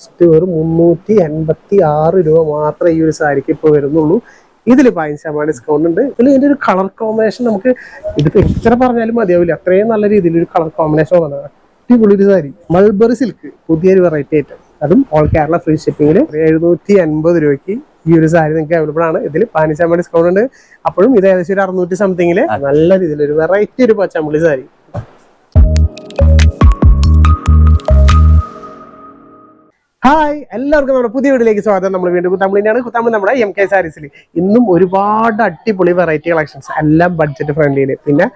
Just വെറും മുന്നൂറ്റി എൺപത്തി ആറ് രൂപ മാത്രമേ ഈ ഒരു സാരിക്ക് ഇപ്പോൾ വരുന്നുള്ളൂ. ഇതിൽ പതിനഞ്ച് ശതമാനം ഡിസ്കൗണ്ട് ഉണ്ട്. ഇതിൽ ഇതിന്റെ ഒരു കളർ കോമ്പിനേഷൻ നമുക്ക് ഇതിപ്പോൾ എത്ര പറഞ്ഞാലും മതിയാവില്ല. അത്രയും നല്ല രീതിയിൽ ഒരു കളർ കോമ്പിനേഷൻ വന്നതാണ് അടിപൊളി ഒരു സാരി. മൾബറി സിൽക്ക് പുതിയൊരു വെറൈറ്റി ഐറ്റം അതും ഓൾ കേരള ഫ്രീ ഷിപ്പിംഗിൽ എഴുന്നൂറ്റി അൻപത് രൂപയ്ക്ക് ഈ ഒരു സാരി നിങ്ങൾക്ക് അവൈലബിൾ ആണ്. ഇതിൽ പതിനഞ്ച് ശതമാനം ഡിസ്കൗണ്ട് ഉണ്ട്. അപ്പോഴും ഇത് ഏകദേശം ഒരു അറുന്നൂറ്റി സംതിങ്ങിൽ നല്ല രീതിയിൽ ഒരു വെറൈറ്റി ഒരു പച്ചമ്പളി സാരി. ഹായ് എല്ലാവർക്കും നമ്മുടെ പുതിയ വീഡിയോയിലേക്ക് സ്വാഗതം. നമ്മൾ വീണ്ടും കുത്താമ്പളിയാണ് കുത്താമ്പിളി നമ്മുടെ എം കെ സാരീസിൽ ഇന്നും ഒരുപാട് അടിപൊളി വെറൈറ്റി കളക്ഷൻസ് എല്ലാം ബഡ്ജറ്റ് ഫ്രണ്ട്ലിയിൽ പിന്നെ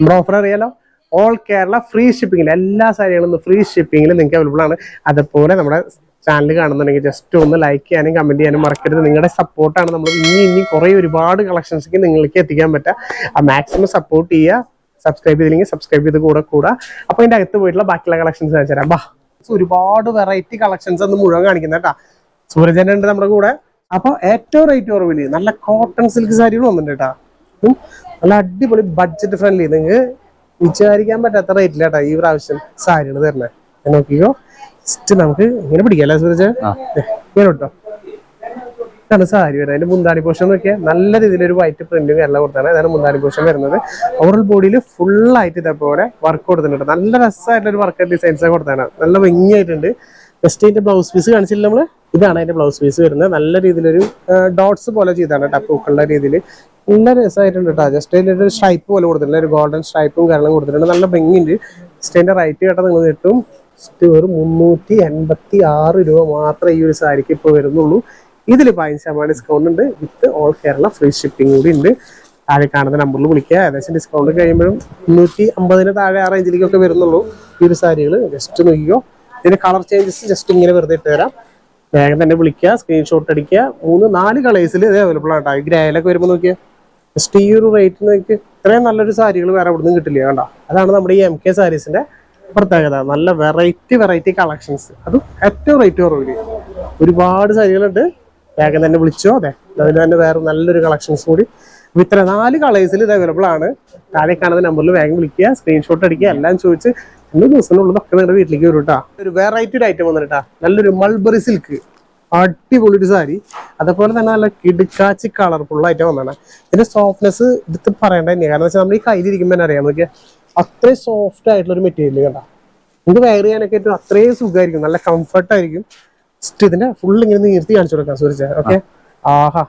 നമ്മുടെ ഓഫർ അറിയാലോ? ഓൾ കേരള ഫ്രീ ഷിപ്പിംഗിൽ എല്ലാ സാരികളും ഫ്രീ ഷിപ്പിംഗിൽ നിങ്ങൾക്ക് അവൈലബിൾ ആണ്. അതുപോലെ നമ്മുടെ ചാനൽ കാണുന്നുണ്ടെങ്കിൽ ജസ്റ്റ് ഒന്ന് ലൈക്ക് ചെയ്യാനും കമന്റ് ചെയ്യാനും മറക്കരുത്. നിങ്ങളുടെ സപ്പോർട്ടാണ് നമ്മൾ ഇനി ഇനി കുറേ ഒരുപാട് കളക്ഷൻസ് നിങ്ങൾക്ക് എത്തിക്കാൻ പറ്റുക. മാക്സിമം സപ്പോർട്ട് ചെയ്യുക. സബ്സ്ക്രൈബ് ചെയ്തില്ലെങ്കിൽ സബ്സ്ക്രൈബ് ചെയ്ത് കൂടെ കൂടാ. അപ്പോൾ അതിന്റെ അകത്ത് പോയിട്ടുള്ള ബാക്കിയുള്ള കളക്ഷൻസ് തരാം. ബാ. ഒരുപാട് വെറൈറ്റി കളക്ഷൻസ് ഒന്ന് മുഴുവൻ കാണിക്കുന്നത് കേട്ടാ. സൂരജൻ ഉണ്ട് നമ്മുടെ കൂടെ. അപ്പൊ ഏറ്റവും റേറ്റ് കുറവിൽ നല്ല കോട്ടൺ സിൽക്ക് സാരികൾ വന്നിട്ടുണ്ട് കേട്ടാ. നല്ല അടിപൊളി ബഡ്ജറ്റ് ഫ്രണ്ട്ലി നിങ്ങൾക്ക് വിചാരിക്കാൻ പറ്റാത്ത റേറ്റിൽ കേട്ടാ ഈ പ്രാവശ്യം സാരികൾ തരണേ നോക്കിയോ നോക്കിക്കോ. ജസ്റ്റ് നമുക്ക് ഇങ്ങനെ പിടിക്കാല്ലേ സൂരജ് ഇങ്ങനെ കേട്ടോ ഇതാണ് സാരി വരുന്നത്. അതിന്റെ മുന്താണി പോഷൻ നോക്കിയാൽ നല്ല രീതിയിൽ ഒരു വൈറ്റ് പ്രിന്റും എല്ലാം കൊടുത്താണ്. അതാണ് മുന്താണി പോഷൻ വരുന്നത്. ഓവറൽ ബോഡിയിൽ ഫുൾ ആയിട്ട് ഇതേപോലെ വർക്ക് കൊടുത്തിട്ടുണ്ട് നല്ല രസമായിട്ടുള്ള ഒരു വർക്ക് ഡിസൈൻസ് കൊടുത്താണ് നല്ല ഭംഗിയായിട്ടുണ്ട്. ജസ്റ്റ് അതിന്റെ ബ്ലൗസ് പീസ് കാണിച്ചില്ല നമ്മൾ? ഇതാണ് അതിന്റെ ബ്ലൗസ് പീസ് വരുന്നത്. നല്ല രീതിയിലൊരു ഡോട്ട്സ് പോലെ ചെയ്താണ് ടപ്പൂക്കളുടെ പൂക്കളുടെ രീതിയിൽ നല്ല രസമായിട്ടുണ്ട് കേട്ടോ. ജസ്റ്റ് അതിന്റെ ഒരു സ്ട്രൈപ്പ് പോലെ കൊടുത്തിട്ടുണ്ട്. ഒരു ഗോൾഡൻ സ്ട്രൈപ്പും കാരണം കൊടുത്തിട്ടുണ്ട്. നല്ല ഭംഗിയുണ്ട്. ജസ്റ്റ് അതിന്റെ റൈറ്റ് കേട്ടോ നിങ്ങൾ കിട്ടും. വെറും മുന്നൂറ്റി എൺപത്തി ആറ് രൂപ മാത്രമേ ഈ ഒരു സാരിക്ക് ഇപ്പോൾ വരുന്നുള്ളൂ. ഇതിൽ പതിനഞ്ച് ശതമാനം ഡിസ്കൗണ്ട് ഉണ്ട്. With all Kerala free shipping കൂടി ഉണ്ട്. താഴെ കാണുന്ന നമ്പറിൽ വിളിക്കുക. ഏകദേശം ഡിസ്കൗണ്ട് കഴിയുമ്പോഴും മുന്നൂറ്റി അമ്പതിന് താഴെ ആ റേഞ്ചിലേക്കൊക്കെ വരുന്നുള്ളൂ. ഈ ഒരു സാരികൾ ജസ്റ്റ് നോക്കിക്കോ. ഇതിന്റെ കളർ ചേഞ്ചസ് ജസ്റ്റ് ഇങ്ങനെ വെറുതെ ഇട്ട് തരാം. വേഗം തന്നെ വിളിക്കുക. സ്ക്രീൻഷോട്ട് അടിക്കുക. മൂന്ന് നാല് കളേഴ്സിൽ ഇത് അവൈലബിൾ ആണ് കേട്ടോ. ഈ ഗ്രേയിലൊക്കെ വരുമ്പോൾ നോക്കിയാൽ ജസ്റ്റ് ഈ ഒരു റേറ്റ് നോക്കി ഇത്രയും നല്ലൊരു സാരികൾ വേറെ എവിടെ നിന്നും കിട്ടില്ല കണ്ടോ. അതാണ് നമ്മുടെ ഈ എം കെ സാരീസിന്റെ പ്രത്യേകത. നല്ല വെറൈറ്റി വെറൈറ്റി കളക്ഷൻസ് അതും ഏറ്റവും റേറ്റ് കുറവില്ല ഒരുപാട് സാരികളുണ്ട്. വേഗം തന്നെ വിളിച്ചോ. അതെ. അതിൽ തന്നെ വേറെ നല്ലൊരു കളക്ഷൻസ് കൂടി. ഇത്ര നാല് കളേഴ്സിൽ ഇത് അവൈലബിൾ ആണ്. താഴെ കാണുന്ന നമ്പറിൽ വേഗം വിളിക്കുക സ്ക്രീൻഷോട്ട് അടിക്കുക എല്ലാം ചോദിച്ച് രണ്ട് ദിവസത്തിനുള്ളതൊക്കെ നിങ്ങളുടെ വീട്ടിലേക്ക് വരും കേട്ടോ ഒരു വെറൈറ്റി ഒരു ഐറ്റം വന്നിട്ടാ. നല്ലൊരു മൾബറി സിൽക്ക് അടിപൊളി ഒരു സാരി. അതേപോലെ തന്നെ നല്ല കിടുക്കാച്ചി കളർഫുൾ ആയിട്ട് വന്നതാണ്. ഇതിന്റെ സോഫ്റ്റ്നെസ് എടുത്ത് പറയേണ്ട തന്നെയാണ് കാരണം വെച്ചാൽ നമ്മൾ ഈ കയ്യിലിരിക്കുമ്പോൾ തന്നെ അറിയാം. നോക്കിയാൽ അത്രയും സോഫ്റ്റ് ആയിട്ടുള്ള ഒരു മെറ്റീരിയൽ കണ്ട. നമുക്ക് വെയർ ചെയ്യാനൊക്കെ ഏറ്റവും അത്രയും സുഖമായിരിക്കും നല്ല കംഫർട്ട് ആയിരിക്കും. ജസ്റ്റ് ഇതിന്റെ ഫുൾ ഇങ്ങനെ നീർത്തി കാണിച്ചു കൊടുക്കാം സൂര്യ ഓക്കെ ആഹാ.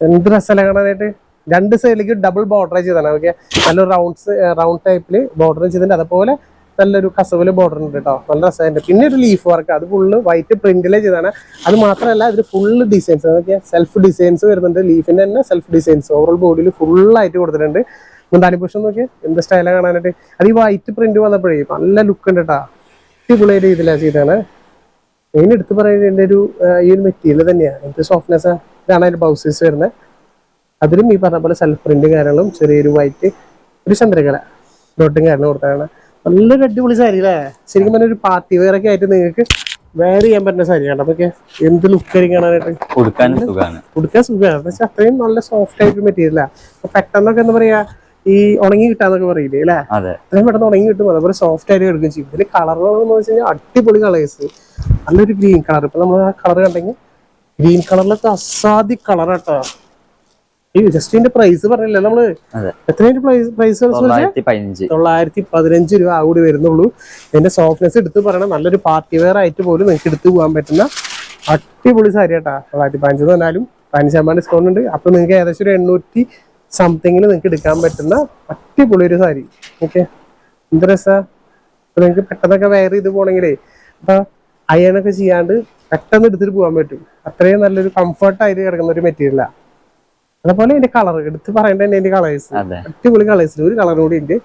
എന്ത് രസമല്ല കാണാനായിട്ട്? രണ്ട് സൈഡിലേക്ക് ഡബിൾ ബോർഡർ ചെയ്താണ് ഓക്കെ നല്ല റൗണ്ട്സ് റൗണ്ട് ടൈപ്പിൽ ബോർഡർ ചെയ്തിട്ടുണ്ട്. അതുപോലെ നല്ലൊരു കസവിൽ ബോർഡർ ഉണ്ട് കേട്ടോ നല്ല രസമായിട്ട് പിന്നെ ഒരു ലീഫ് വർക്ക് അത് ഫുള്ള് വൈറ്റ് പ്രിന്റിലെ ചെയ്താണ് അത് മാത്രമല്ല ഇതിൽ ഫുള്ള് ഡിസൈൻസ് അതൊക്കെ സെൽഫ് ഡിസൈൻസ് വരുന്നുണ്ട്. ലീഫിന്റെ തന്നെ സെൽഫ് ഡിസൈൻസ് ഓവറോൾ ബോഡിയിൽ ഫുള്ളായിട്ട് കൊടുത്തിട്ടുണ്ട്. മുന്താനി പുഷം നോക്കിയാൽ എന്ത് സ്റ്റൈലാണ് കാണാനായിട്ട്? അത് ഈ വൈറ്റ് പ്രിന്റ് വന്നപ്പോഴേ നല്ല ലുക്ക് ഉണ്ട് കേട്ടോ അടിപൊളി രീതിയിലാണ് ചെയ്താണ് മെയിൻ എടുത്ത് പറയുന്നത് ഒരു ഈ ഒരു മെറ്റീരിയൽ തന്നെയാണ് എനിക്ക് സോഫ്റ്റ്നെസ് ഇതാണ് അതിന്റെ ബ്ലൗസസ് വരുന്നത്. അതിലും ഈ പറഞ്ഞ പോലെ സെൽഫ് പ്രിന്റ് കാര്യങ്ങളും ചെറിയൊരു വൈറ്റ് ഒരു ചന്ദ്രകല ഡോട്ടും കാര്യങ്ങളും കൊടുത്താണ് നല്ലൊരു അടിപൊളി സാരി അല്ലേ ശരിക്കും പറഞ്ഞ ഒരു പാർട്ടി വെയർ ഒക്കെ ആയിട്ട് നിങ്ങൾക്ക് വെയർ ചെയ്യാൻ പറ്റുന്ന സാരി കണ്ടോ അതൊക്കെ എന്ത് ലുക്കായിരിക്കും കാണാനായിട്ട്? കൊടുക്കാനും സുഖാണ്. കൊടുക്കാൻ സുഖമാണ് പക്ഷെ അത്രയും നല്ല സോഫ്റ്റ് ആയിട്ട് മെറ്റീരിയലാണ് പെട്ടെന്നൊക്കെ എന്താ പറയാ ഈ ഉണങ്ങി കിട്ടാന്നൊക്കെ പറയില്ലേ അല്ലേ? അതെ. അത്രയും പെട്ടെന്ന് ഉണങ്ങി കിട്ടും. അതേപോലെ സോഫ്റ്റ് ആയിട്ട് എടുക്കുകയും ചെയ്യും. ഇതിൽ കളറുകളെന്ന് വെച്ച് കഴിഞ്ഞാൽ അടിപൊളി കളേഴ്സ് നല്ലൊരു ഗ്രീൻ കളർ ഇപ്പൊ നമ്മൾ ആ കളർ കണ്ടെങ്കിൽ ഗ്രീൻ കളറിലൊക്കെ അസാധി കളർ കേട്ടോ ഈ ജസ്റ്റ് ഇതിന്റെ പ്രൈസ് പറഞ്ഞില്ല നമ്മൾ? എത്രയായിട്ട് പ്രൈസ് പ്രൈസ് തൊള്ളായിരത്തി പതിനഞ്ച് തൊള്ളായിരത്തി പതിനഞ്ച് രൂപ ആ കൂടി വരുന്നുള്ളൂ. ഇതിന്റെ സോഫ്റ്റ്നെസ് എടുത്ത് പറയണം. നല്ലൊരു പാർട്ടി വെയർ ആയിട്ട് പോലും നിങ്ങൾക്ക് എടുത്തു പോകാൻ പറ്റുന്ന അടിപൊളി സാരി കേട്ടാ തൊള്ളായിരത്തി പതിനഞ്ച് എന്ന് പറഞ്ഞാലും പതിനഞ്ച് ശതമാനം ഡിസ്കൗണ്ട് ഉണ്ട്. അപ്പൊ നിങ്ങൾക്ക് ഏകദേശം ഒരു എണ്ണൂറ്റി സംതിങ്ങിൽ നിങ്ങൾക്ക് എടുക്കാൻ പറ്റുന്ന അടിപൊളി ഒരു സാരി. ഓക്കെ എന്ത് രസാ? നിങ്ങൾക്ക് പെട്ടെന്നൊക്കെ വെയർ ചെയ്ത് പോകണമെങ്കിലേ അപ്പൊ അയണൊക്കെ ചെയ്യാണ്ട് പെട്ടെന്ന് എടുത്തിട്ട് പോകാൻ പറ്റും. അത്രയും നല്ലൊരു കംഫർട്ട് ആയിട്ട് കിടക്കുന്ന ഒരു മെറ്റീരിയലാണ് അതുപോലെ എന്റെ കളർ എടുത്ത് പറയേണ്ട തന്നെ ഇതിന്റെ കളേഴ്സ് അടിപൊളി കളേഴ്സിൽ ഒരു കളർ കൂടി ഉണ്ട്.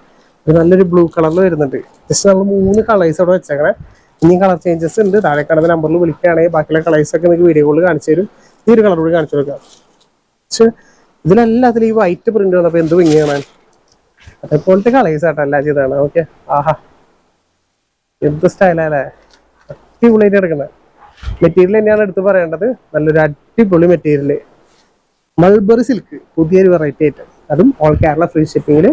ഒരു നല്ലൊരു ബ്ലൂ കളറിൽ വരുന്നുണ്ട്. ജസ്റ്റ് നമ്മൾ മൂന്ന് കളേഴ്സ് അവിടെ വെച്ചേക്കണേ. ഇനിയും കളർ ചേഞ്ചസ് ഉണ്ട്. താഴെ കാണുന്ന നമ്പറിൽ വിളിക്കുകയാണെങ്കിൽ ബാക്കിയുള്ള കളേഴ്സ് ഒക്കെ നിങ്ങൾക്ക് വീഡിയോ കോളിൽ കാണിച്ചു തരും. ഈ ഒരു കളർ കൂടി കാണിച്ചു കൊടുക്കാം. പക്ഷെ ഇതിലെല്ലാത്തിലും ഈ വൈറ്റ് പ്രിന്റ് വന്നപ്പോൾ എന്ത് ഭംഗി കാണാൻ? അതേപോലത്തെ കളേഴ്സ് ആട്ടോ എല്ലാ ചെയ്താണ് ഓക്കെ ആഹാ. എന്ത് സ്റ്റൈലല്ലേ അടിപൊളിയായിട്ട് കിടക്കുന്നത് മെറ്റീരിയൽ തന്നെയാണ് എടുത്ത് പറയേണ്ടത്. നല്ലൊരു അടിപൊളി മെറ്റീരിയൽ മൾബറി സിൽക്ക് പുതിയൊരു വെറൈറ്റി ആയിട്ട്. അതും ഓൾ കേരള ഫ്രീ ഷിപ്പിങ്ങിൽ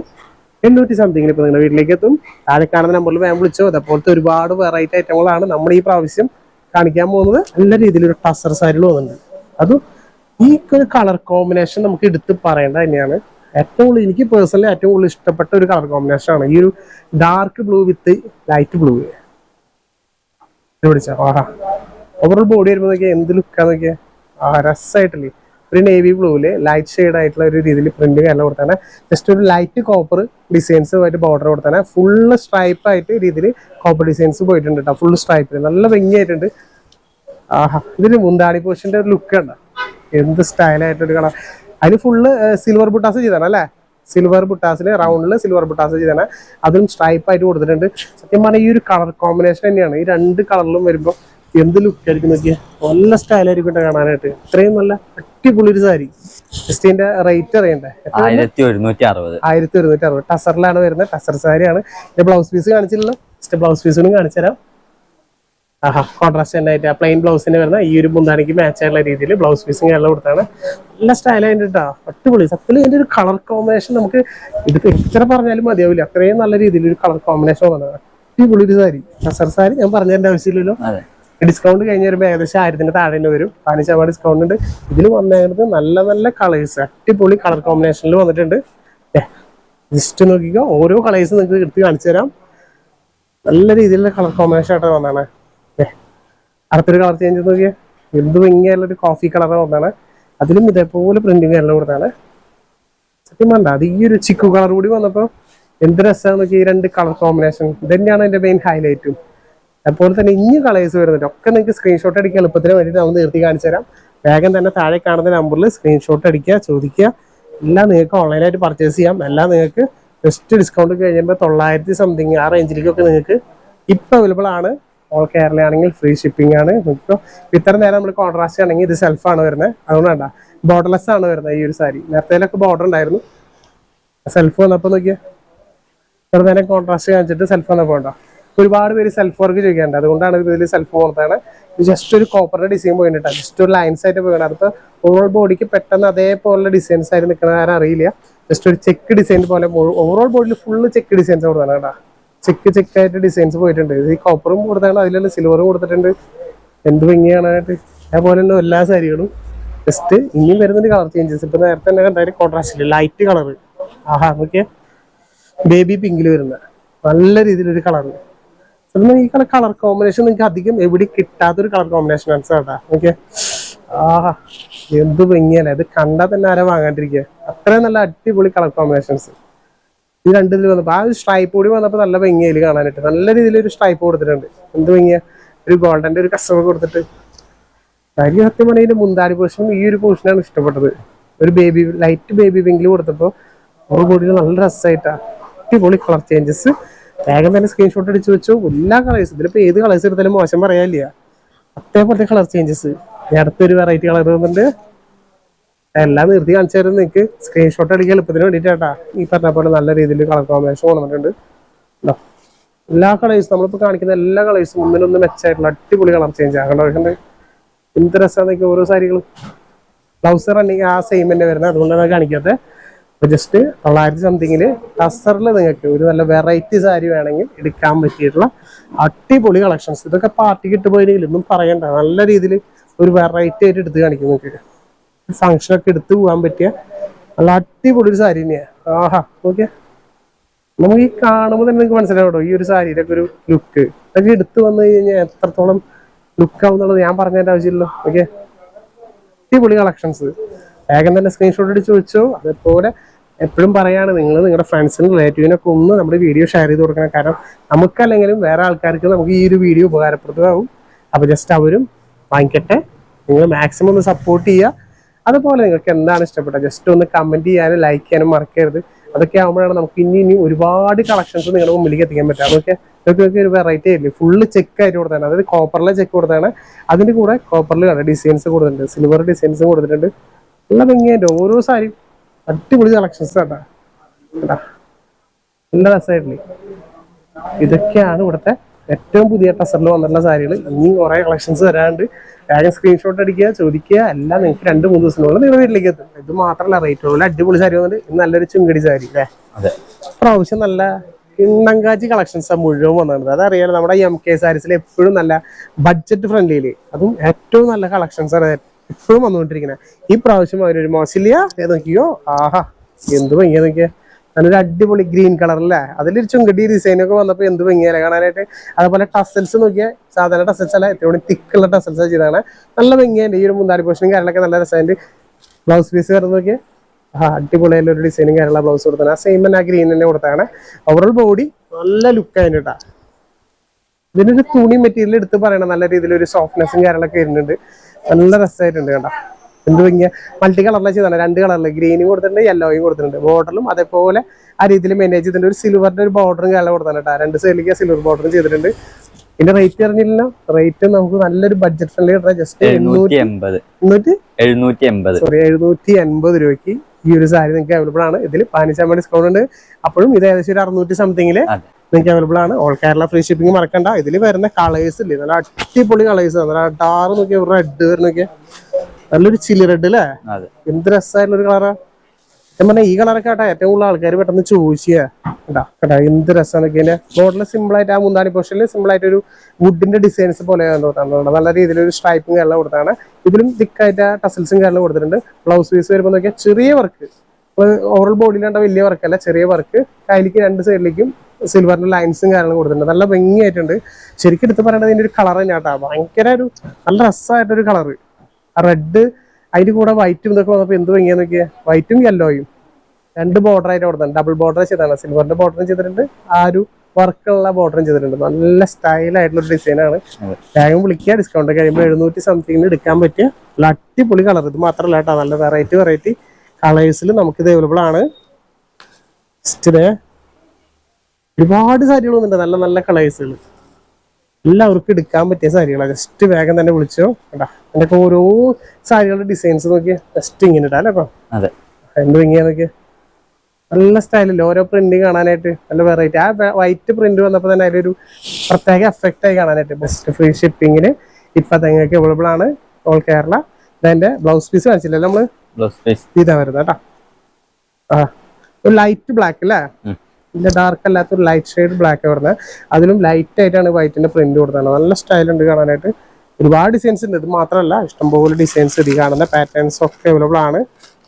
എണ്ണൂറ്റി സംതിങ്ങിൽ ഇപ്പോൾ നിങ്ങളുടെ വീട്ടിലേക്ക് എത്തും. താഴെ കാണുന്ന നമ്പറിൽ വേഗം വിളിച്ചോ. അതേപോലത്തെ ഒരുപാട് വെറൈറ്റി ഐറ്റങ്ങളാണ് നമ്മൾ ഈ പ്രാവശ്യം കാണിക്കാൻ പോകുന്നത്. നല്ല രീതിയിൽ ഒരു ടസർ സാരികൾ വന്നിട്ടുണ്ട്. അതും ഈ ഒരു കളർ കോമ്പിനേഷൻ നമുക്ക് എടുത്ത് പറയേണ്ട തന്നെയാണ്. ഏറ്റവും കൂടുതൽ എനിക്ക് പേഴ്സണലി ഏറ്റവും കൂടുതൽ ഇഷ്ടപ്പെട്ട ഒരു കളർ കോമ്പിനേഷൻ ആണ്. ഈ ഒരു dark blue with light blue പിടിച്ച ഓവറോൾ ബോഡി വരുമ്പോൾ നോക്കിയാൽ എന്ത് ലുക്കാന്ന് നോക്കിയാൽ ആ രസമായിട്ടില്ലേ ഒരു നേവി ബ്ലൂവിൽ ലൈറ്റ് ഷെയ്ഡ് ആയിട്ടുള്ള ഒരു രീതിയിൽ പ്രിന്റ് എല്ലാം കൊടുത്താണ് ജസ്റ്റ് ഒരു ലൈറ്റ് കോപ്പർ ഡിസൈൻസ് ആയിട്ട് ബോർഡർ കൊടുത്താണ് ഫുള്ള് സ്ട്രൈപ്പ് ആയിട്ട് രീതിയിൽ കോപ്പർ ഡിസൈൻസ് പോയിട്ടുണ്ട് കേട്ടോ ഫുൾ സ്ട്രൈപ്പ് നല്ല ഭംഗിയായിട്ടുണ്ട്. ആഹാ. ഇതൊരു മുന്താണി പോഷന്റെ ഒരു ലുക്ക് ഉണ്ട് എന്ത് സ്റ്റൈലായിട്ടൊരു കളർ. അതിന് ഫുള്ള് സിൽവർ ബുട്ടാസ് ചെയ്താണ് അല്ലേ? സിൽവർ ബുട്ടാസിൽ റൗണ്ടിൽ സിൽവർ ബുട്ടാസ് ചെയ്താണ് അതും സ്ട്രൈപ്പ് ആയിട്ട് കൊടുത്തിട്ടുണ്ട്. സത്യം പറഞ്ഞാൽ ഈ ഒരു കളർ കോമ്പിനേഷൻ തന്നെയാണ്. ഈ രണ്ട് കളറിലും വരുമ്പോൾ എന്ത് ലുക്ക് ആയിരിക്കും നോക്കിയാൽ നല്ല സ്റ്റൈലായിരിക്കും കാണാനായിട്ട്. ഇത്രയും നല്ല അടിപൊളി ഒരു സാരി. ക്രിസ്റ്റീന്റെ ഇതിന്റെ റേറ്റ് അറിയണ്ടേ? ആയിരത്തി ഒരുന്നൂറ്റി അറുപത് ആയിരത്തി ഒരുന്നൂറ്റി അറുപത് ടസറിലാണ് വരുന്നത്. ടസർ സാരിയാണ്. ബ്ലൗസ് പീസ് കാണിച്ചിട്ടുള്ളത് ജസ്റ്റ് ബ്ലൗസ് പീസും കാണിച്ചു തരാം ആഹാ കോൺട്രാസ്റ്റ് തന്നെ ആയിട്ട് പ്ലെയിൻ ബ്ലൗസിന് വരുന്ന ഈ ഒരു മുന്താണിക്ക് മാച്ച് ആയിട്ടുള്ള രീതിയിൽ ബ്ലൗസ് പീസും എല്ലാം കൊടുത്താണ്. നല്ല സ്റ്റൈലായിട്ട് കേട്ടോ അടിപൊളി. സത്യത്തിൽ ഇതിന്റെ ഒരു കളർ കോമ്പിനേഷൻ നമുക്ക് ഇത് എത്ര പറഞ്ഞാലും മതിയാവില്ല. അത്രയും നല്ല രീതിയിൽ ഒരു കളർ കോമ്പിനേഷൻ വന്നതാണ്. അടിപൊളി ഒരു സാരി. കസർ സാരി ഞാൻ പറഞ്ഞതിന്റെ ആവശ്യമില്ലല്ലോ. ഡിസ്കൗണ്ട് കഴിഞ്ഞ് വരുമ്പോൾ ഏകദേശം ആയിരത്തിന്റെ താഴെ തന്നെ വരും. പതിനഞ്ച് ശതമാനം ഡിസ്കൗണ്ട് ഉണ്ട്. ഇതിൽ വന്നേക്കുന്നത് നല്ല നല്ല കളേഴ്സ് അടിപൊളി കളർ കോമ്പിനേഷനിൽ വന്നിട്ടുണ്ട്. ജസ്റ്റ് നോക്കിക്കോ. ഓരോ കളേഴ്സ് നിങ്ങൾക്ക് എടുത്ത് കാണിച്ചു തരാം നല്ല രീതിയിലുള്ള കളർ കോമ്പിനേഷൻ ആയിട്ട് വന്നതാണ്. അടുത്തൊരു കളർ ചേഞ്ച് നോക്കിയേ. എന്ത് ഭംഗിയായുള്ള ഒരു കോഫി കളർ വന്നതാണ് അതിലും ഇതേപോലെ പ്രിന്റിങ് എല്ലാം കൊടുത്താണ് സത്യം വേണ്ട അത് ഈ ഒരു ചിക്കു കളർ കൂടി വന്നപ്പോൾ എന്ത് രസമാണ് ഈ രണ്ട് കളർ കോമ്പിനേഷൻ ഇതന്നെയാണ് എന്റെ മെയിൻ ഹൈലൈറ്റും അതുപോലെ തന്നെ ഇനി കളേഴ്സ് വരുന്നുണ്ട്. ഒക്കെ നിങ്ങൾക്ക് സ്ക്രീൻഷോട്ട് അടിക്കാൻ എളുപ്പത്തിന് വേണ്ടിയിട്ട് നമ്മൾ നിർത്തി കാണിച്ചു തരാം. വേഗം തന്നെ താഴെ കാണുന്ന നമ്പറിൽ സ്ക്രീൻഷോട്ട് അടിക്കുക ചോദിക്കുക. എല്ലാം നിങ്ങൾക്ക് ഓൺലൈനായിട്ട് പർച്ചേസ് ചെയ്യാം. എല്ലാം നിങ്ങൾക്ക് ബെസ്റ്റ് ഡിസ്കൗണ്ട് കഴിയുമ്പോൾ തൊള്ളായിരത്തി സംതിങ് ആ റേഞ്ചിലേക്കൊക്കെ നിങ്ങൾക്ക് ഇപ്പം അവൈലബിൾ ആണ്. ഓൾ കേരളയാണെങ്കിൽ ഫ്രീ ഷിപ്പിംഗ് ആണ്. ഇപ്പോൾ ഇത്ര നേരം നമ്മൾ കോൺട്രാസ്റ്റ് ആണെങ്കിൽ ഇത് സെൽഫാണ് വരുന്നത് അതുകൊണ്ട് ബോർഡർലെസ് ആണ് വരുന്നത് ഈ ഒരു സാരി നേരത്തേലൊക്കെ ബോർഡർ ഉണ്ടായിരുന്നു. സെൽഫ് വന്നപ്പോൾ നോക്കിയാൽ ഇത്ര നേരം കോൺട്രാസ്റ്റ് കാണിച്ചിട്ട് സെൽഫ് വന്നപ്പോൾ ഉണ്ടോ ഒരുപാട് പേര് സെൽഫ് വർക്ക് ചോദിക്കാറുണ്ട്. അതുകൊണ്ടാണ് ഇതിൽ സെൽഫ് പോകുന്നതാണ് ജസ്റ്റ് ഒരു കോപ്പറിന്റെ ഡിസൈൻ പോയിട്ടാണ് ജസ്റ്റ് ഒരു ലൈൻസ് ആയിട്ട് പോയിട്ട് അടുത്ത് ഓവറോൾ ബോഡിക്ക് പെട്ടെന്ന് അതേപോലുള്ള ഡിസൈൻസ് ആയിട്ട് നിൽക്കുന്ന ആരും അറിയില്ല. ജസ്റ്റ് ഒരു ചെക്ക് ഡിസൈൻ പോലെ. ഓവറോൾ ബോഡിയിൽ ഫുള്ള് ചെക്ക് ഡിസൈൻസ് കൊടുത്താണ് കേട്ടോ. ചെക്ക് ചെക്ക് ആയിട്ട് ഡിസൈൻസ് പോയിട്ടുണ്ട്. ഈ കോപ്പറും കൊടുത്താണ് അതിലല്ല സിൽവറും കൊടുത്തിട്ടുണ്ട്. എന്ത് ഭംഗിയാണായിട്ട് അതേപോലെ തന്നെ എല്ലാ സാരികളും ജസ്റ്റ് ഇനിയും വരുന്നുണ്ട് കളർ ചേഞ്ചസ് ഇപ്പൊ നേരത്തെ തന്നെ കണ്ടാലും കോൺട്രാസ്റ്റ് ലൈറ്റ് കളർ ആഹാ നോക്കിയാ. ബേബി പിങ്കിൽ വരുന്ന നല്ല രീതിയിലൊരു കളർ ചിലപ്പോൾ ഈ കളർ കളർ കോമ്പിനേഷൻ നിങ്ങൾക്ക് അധികം എവിടെ കിട്ടാത്തൊരു കളർ കോമ്പിനേഷൻ ആണ് ചേട്ടാ ഓക്കെ ആഹാ എന്ത് ഭംഗിയല്ലേ. ഇത് കണ്ടാൽ തന്നെ ആരാ വാങ്ങാണ്ടിരിക്കുക അത്രയും നല്ല അടിപൊളി കളർ കോമ്പിനേഷൻസ് ഈ രണ്ടിൽ വന്നപ്പോൾ ആ ഒരു സ്ട്രൈപ്പ് കൂടി വന്നപ്പോൾ നല്ല ഭംഗിയായി കാണാനായിട്ട്. നല്ല രീതിയിൽ ഒരു സ്ട്രൈപ്പ് കൊടുത്തിട്ടുണ്ട്. എന്ത് ഭംഗിയ? ഒരു ഗോൾഡന്റെ ഒരു കസ്റ്റമർ കൊടുത്തിട്ട്. കാര്യം സത്യം പറഞ്ഞാൽ ഇതിന്റെ മുന്താരി പോർഷനും ഈ ഒരു പോർഷനാണ് ഇഷ്ടപ്പെട്ടത്. ഒരു ബേബി ലൈറ്റ് ബേബി പിങ്കിൽ കൊടുത്തപ്പോൾ ഒരു ബോഡിയിൽ നല്ല രസമായിട്ടാ അടിപൊളി കളർ ചേഞ്ചസ് വേഗം തന്നെ സ്ക്രീൻഷോട്ട് അടിച്ചു വെച്ചു. എല്ലാ കളേഴ്സ് ഇതിലിപ്പോൾ ഏത് കളേഴ്സ് എടുത്താലും മോശം പറയാനില്ല. അതേപോലത്തെ കളർ ചേഞ്ചസ് അടുത്തൊരു വെറൈറ്റി കളർ വന്നിട്ടുണ്ട് എല്ലാം നിർത്തി കാണിച്ചു തരുന്നത് നിങ്ങൾക്ക് സ്ക്രീൻഷോട്ട് അടിക്കാൻ എളുപ്പത്തിന് വേണ്ടിയിട്ടാട്ടാ ഈ പറഞ്ഞ പോലെ നല്ല രീതിയിൽ കളർ കോമ്പിനേഷൻ കൊണ്ടുവന്നിട്ടുണ്ട് ഉണ്ടോ? എല്ലാ കളേഴ്സും നമ്മളിപ്പോൾ കാണിക്കുന്ന എല്ലാ കളേഴ്സും ഒന്നിനൊന്ന് മെച്ചമായിട്ടുള്ള അടിപൊളി കളർ ചേഞ്ച് ആകേണ്ടത് എന്ത് രസമാണ് ഓരോ സാരികളും ബ്ലൗസ് റണ്ണിങ് ആ സെയിം തന്നെ വരുന്നത്. അതുകൊണ്ടാണ് അത് കാണിക്കാത്തത് അപ്പൊ ജസ്റ്റ് തൊള്ളായിരത്തി സംതിങ്ങിൽ ടസറിൽ നിങ്ങൾക്ക് ഒരു നല്ല വെറൈറ്റി സാരി വേണമെങ്കിൽ എടുക്കാൻ പറ്റിയിട്ടുള്ള അടിപൊളി കളക്ഷൻസ് ഇതൊക്കെ പാർട്ടിക്ക് ഇട്ട് പോയെങ്കിൽ ഒന്നും പറയണ്ട. നല്ല രീതിയിൽ ഒരു വെറൈറ്റി ആയിട്ട് എടുത്ത് കാണിക്കും നിങ്ങൾക്ക് ഫംഗ്ഷൻ ഒക്കെ എടുത്തു പോകാൻ പറ്റിയ നല്ല അടിപൊളി ഒരു സാരി തന്നെയാണ് ആഹാ ഓക്കെ നമുക്ക് ഈ കാണുമ്പോൾ തന്നെ നിങ്ങൾക്ക് മനസ്സിലാവട്ടോ ഈ ഒരു സാരിയുടെ ഒക്കെ ഒരു ലുക്ക് ഇതൊക്കെ എടുത്തു വന്നു കഴിഞ്ഞാൽ എത്രത്തോളം ലുക്ക് ആവുന്നുള്ളത് ഞാൻ പറഞ്ഞതിന്റെ ആവശ്യമില്ലല്ലോ ഓക്കെ അടിപൊളി കളക്ഷൻസ് വേഗം തന്നെ സ്ക്രീൻഷോട്ട് അടിച്ച് ചോദിച്ചോ അതേപോലെ എപ്പോഴും പറയാണ് നിങ്ങൾ നിങ്ങളുടെ ഫ്രണ്ട്സിനും റിലേറ്റീവിനൊക്കെ ഒന്ന് നമ്മുടെ വീഡിയോ ഷെയർ ചെയ്ത് കൊടുക്കണം. കാരണം നമുക്കല്ലെങ്കിലും വേറെ ആൾക്കാർക്ക് നമുക്ക് ഈ ഒരു വീഡിയോ ഉപകാരപ്രദമാവും. അപ്പോൾ ജസ്റ്റ് അവരും വാങ്ങിക്കട്ടെ. നിങ്ങൾ മാക്സിമം ഒന്ന് സപ്പോർട്ട് ചെയ്യുക. അതുപോലെ നിങ്ങൾക്ക് എന്താണ് ഇഷ്ടപ്പെട്ടത് ജസ്റ്റ് ഒന്ന് കമന്റ് ചെയ്യാനും ലൈക്ക് ചെയ്യാനും മറക്കരുത്. അതൊക്കെ ആകുമ്പോഴാണ് നമുക്ക് ഇനി ഇനി ഒരുപാട് കളക്ഷൻസ് നിങ്ങളുടെ മുമ്പിലേക്ക് എത്തിക്കാൻ പറ്റുക. അതൊക്കെ നിങ്ങൾക്ക് ഒരു വെറൈറ്റി ആയില്ലേ? ഫുള്ള് ചെക്ക് ആയിട്ട് കൊടുത്താണ് അതായത് കോപ്പറിലെ ചെക്ക് കൊടുത്താണ് അതിന്റെ കൂടെ കോപ്പറിൽ കണ്ട? ഡിസൈൻസ് കൊടുത്തിട്ടുണ്ട്. സിൽവർ ഡിസൈൻസ് കൊടുത്തിട്ടുണ്ട്. നല്ല ഭംഗിയായിട്ട് ഓരോ സാരി അടിപൊളി കളക്ഷൻസ് കേട്ടാ. നല്ല രസമായിട്ടില്ലേ? ഇതൊക്കെയാണ് ഇവിടുത്തെ ഏറ്റവും പുതിയ ടസറിൽ വന്നിട്ടുള്ള സാരികൾ ഇനിയും കുറെ കളക്ഷൻസ് വരാണ്ട് വേഗം സ്ക്രീൻഷോട്ട് അടിക്കുക ചോദിക്കുക എല്ലാം നിങ്ങൾക്ക് രണ്ട് മൂന്ന് ദിവസത്തിനുള്ളിൽ നിങ്ങളുടെ വീട്ടിലേക്ക് എത്തും. ഇത് മാത്രമല്ല റേറ്റ് ഉള്ള അടിപൊളി സാരി വന്നിട്ട് ഇത് നല്ലൊരു ചുങ്കടി സാരി അല്ലേ? പ്രാവശ്യം നല്ല കിണ്ണങ്കാച്ചി കളക്ഷൻസ് മുഴുവൻ വന്നിട്ടുണ്ട്. അതറിയാലോ നമ്മുടെ എം കെ സാരീസിൽ എപ്പോഴും നല്ല ബഡ്ജറ്റ് ഫ്രണ്ട്ലിയിൽ അതും ഏറ്റവും നല്ല കളക്ഷൻസ് ആണ് എപ്പോഴും വന്നുകൊണ്ടിരിക്കുന്നത്. ഈ പ്രാവശ്യം അവരൊരു മോശമില്ല ഏത് നോക്കിയോ? ആഹാ എന്ത് ഭംഗിയാ നോക്കിയാ. നല്ലൊരു അടിപൊളി ഗ്രീൻ കളർ കളറല്ലേ അതിലൊരു ചുങ്കടി ഡിസൈൻ ഒക്കെ വന്നപ്പോൾ എന്ത് ഭംഗിയല്ലേ കാണാനായിട്ട്? അതുപോലെ ടസൽസ് നോക്കിയാൽ സാധാരണ ടസൽസ് അല്ല ഏറ്റവും കൂടി തിക്കുള്ള ടസൽസ് ചെയ്താണ് നല്ല ഭംഗിയാണ് ഈ ഒരു മുന്താരി പോഷനും കാര്യങ്ങളൊക്കെ നല്ല രസമുണ്ട് ബ്ലൗസ് പീസ് വരുന്നത് നോക്കിയാൽ ആ ഒരു ഡിസൈനും കാര്യമുള്ള ബ്ലൗസ് കൊടുത്താണ് ആ സെയിം തന്നെ ആ ഗ്രീൻ തന്നെ കൊടുത്താണ് ഓവറോൾ ബോഡി നല്ല ലുക്ക് ആയിരുന്നു കേട്ടാ ഇതിനൊരു തുണി മെറ്റീരിയൽ എടുത്ത് പറയണം. നല്ല രീതിയിൽ ഒരു സോഫ്റ്റ്നെസ്സും കാര്യങ്ങളൊക്കെ വരുന്നുണ്ട്. നല്ല രസമായിട്ടുണ്ട് കേട്ടോ എന്ത് ഭംഗിയ? മൾട്ടി കളറിലാണ് ചെയ്താണ് രണ്ട് കളറിൽ ഗ്രീനും കൊടുത്തിട്ടുണ്ട് യെല്ലോയും കൊടുത്തിട്ടുണ്ട്. ബോർഡറിലും അതേപോലെ ആ രീതിയിൽ മാനേജ് ചെയ്തിട്ടുണ്ട്. ഒരു സിൽവറിന്റെ ഒരു ബോർഡറും കാലം കൊടുത്താണ് കേട്ടോ. രണ്ട് സൈഡിലേക്ക് സിൽവർ ബോർഡറും ചെയ്തിട്ടുണ്ട്. ഇതിന്റെ റേറ്റ് അറിഞ്ഞില്ല റേറ്റ് നമുക്ക് നല്ലൊരു ബഡ്ജറ്റ് ഫ്രണ്ട്ലി ജസ്റ്റ് എഴുന്നൂറ്റി എൺപത് എണ്ണൂറ്റി എഴുന്നൂറ്റി എൺപത് സോറി എഴുന്നൂറ്റി എൺപത് രൂപയ്ക്ക് ഈ ഒരു സാരി നിങ്ങൾക്ക് അവൈലബിൾ ആണ്. ഇതിൽ പതിനഞ്ച് ശതമാനം ഡിസ്കൗണ്ട് ഉണ്ട്. അപ്പോഴും ഇത് ഏകദേശം ഒരു അറുന്നൂറ്റി സംതിങ്ങിൽ നിങ്ങൾക്ക് അവൈലബിൾ ആണ്. ഓൾ കേരള ഫ്രീ ഷിപ്പിംഗ് മറക്കണ്ട. ഇതിൽ വരുന്ന കളേഴ്സ് ഇല്ലേ? നല്ല അടിപൊളി കളേഴ്സ് നല്ല ഡാറ് നോക്കിയാൽ റെഡ് വരുന്നൊക്കെ. നല്ലൊരു ചില്ലി റെഡ് അല്ലേ എന്ത് രസമായിട്ടുള്ള ഒരു കളറാ ഞാൻ പറഞ്ഞ ഈ കളറൊക്കെ കേട്ടാ ഏറ്റവും കൂടുതൽ ആൾക്കാർ പെട്ടെന്ന് ചോദിച്ചാ. കേട്ടാ കേട്ടാ എന്ത് രസമാണൊക്കെ മോഡൽ സിമ്പിൾ ആയിട്ട് ആ മുന്താണി പോർഷനിൽ സിമ്പിൾ ആയിട്ട് ഒരു വുഡിന്റെ ഡിസൈൻസ് പോലെ കൊടുത്താണ് നല്ല രീതിയിൽ ഒരു സ്ട്രൈപ്പും കാര്യങ്ങളും കൊടുത്താണ്. ഇതിലും തിക്കായിട്ട് ടസൽസും കാര്യങ്ങളും കൊടുത്തിട്ടുണ്ട്. ബ്ലൗസ് പീസ് വരുമ്പോൾ നോക്കിയാൽ ചെറിയ വർക്ക് ഓവറോൾ ബോഡിയിലാണ്ട വലിയ വർക്കല്ല ചെറിയ വർക്ക് കയ്യിലേക്ക് രണ്ട് സൈഡിലേക്കും സിൽവറിന്റെ ലൈൻസും കാര്യങ്ങളും കൊടുത്തിട്ടുണ്ട്. നല്ല ഭംഗിയായിട്ടുണ്ട്. ശരിക്കും എടുത്ത് പറയേണ്ടത് ഇതിന്റെ ഒരു കളർ തന്നെയാട്ടാ. ഭയങ്കര ഒരു നല്ല രസമായിട്ടൊരു കളറ് റെഡ് അതിന്റെ കൂടെ വൈറ്റും ഇതൊക്കെ വന്നപ്പോൾ എന്ത് ഭംഗിയാന്ന് വൈറ്റും യെല്ലോയും രണ്ട് ബോർഡർ ആയിട്ട് കൊടുത്തിട്ടുണ്ട് ഡബിൾ ബോർഡർ ചെയ്താണ് സിൽവറിന്റെ ബോർഡറും ചെയ്തിട്ടുണ്ട്. ആ ഒരു വർക്കുള്ള ബോർഡറും ചെയ്തിട്ടുണ്ട്. നല്ല സ്റ്റൈൽ ആയിട്ടുള്ള ഒരു ഡിസൈനാണ്. വേഗം വിളിക്കുക. ഡിസ്കൗണ്ട് കഴിയുമ്പോൾ എഴുന്നൂറ്റി സംതിങ്ങിന് എടുക്കാൻ പറ്റിയ നല്ല അടിപൊളി കളർ ഇത് മാത്രമല്ല കേട്ടോ. നല്ല വെറൈറ്റി വെറൈറ്റി കളേഴ്സിൽ നമുക്കിത് അവൈലബിൾ ആണ്. ഒരുപാട് സാരികൾ വന്നിട്ടുണ്ട്. നല്ല നല്ല കളേഴ്സുകൾ എല്ലാവർക്കും എടുക്കാൻ പറ്റിയ സാരികളാണ് ജസ്റ്റ് വേഗം തന്നെ വിളിച്ചോ. കേട്ടാ എന്റെ ഒക്കെ ഓരോ സാരികളുടെ ഡിസൈൻസ് നോക്കി ജസ്റ്റ് ഇങ്ങനെ ഇട്ടാലോ അല്ലേ അതെ. എന്ത് ഭംഗിയാ നോക്കി നല്ല സ്റ്റൈലില്ല ഓരോ പ്രിന്റ് കാണാനായിട്ട് നല്ല വെറൈറ്റി ആ വൈറ്റ് പ്രിന്റ് വന്നപ്പോൾ തന്നെ അതിലൊരു പ്രത്യേക എഫക്റ്റ് ആയി കാണാനായിട്ട്. ബെസ്റ്റ് ഫ്രീ ഷിപ്പിങ്ങിന് ഇപ്പൊ തെങ്ങൊക്കെ അവൈലബിൾ ആണ്. ഓൾ കേരള. ഇതിന്റെ ബ്ലൗസ് പീസ് കാണിച്ചില്ലല്ലോ നമ്മൾ? ബ്ലൗസ് പീസ് ഇതാ വരുന്ന കേട്ടാ. ആ ഒരു ലൈറ്റ് ബ്ലാക്ക് അല്ലേ? ഉം. ഇതിന്റെ ഡാർക്ക് അല്ലാത്ത ഒരു ലൈറ്റ് ഷെയ്ഡ് ബ്ലാക്ക് വരുന്നത്. അതിലും ലൈറ്റ് ആയിട്ടാണ് വൈറ്റിന്റെ പ്രിന്റ് കൊടുത്തത്. നല്ല സ്റ്റൈൽ ഉണ്ട് കാണാനായിട്ട്. ഒരുപാട് ഡിസൈൻസ് ഉണ്ട്. ഇത് മാത്രമല്ല ഇഷ്ടംപോലെ ഡിസൈൻസ് ഇത് കാണുന്ന പാറ്റേൺസ് ഒക്കെ അവൈലബിൾ ആണ്.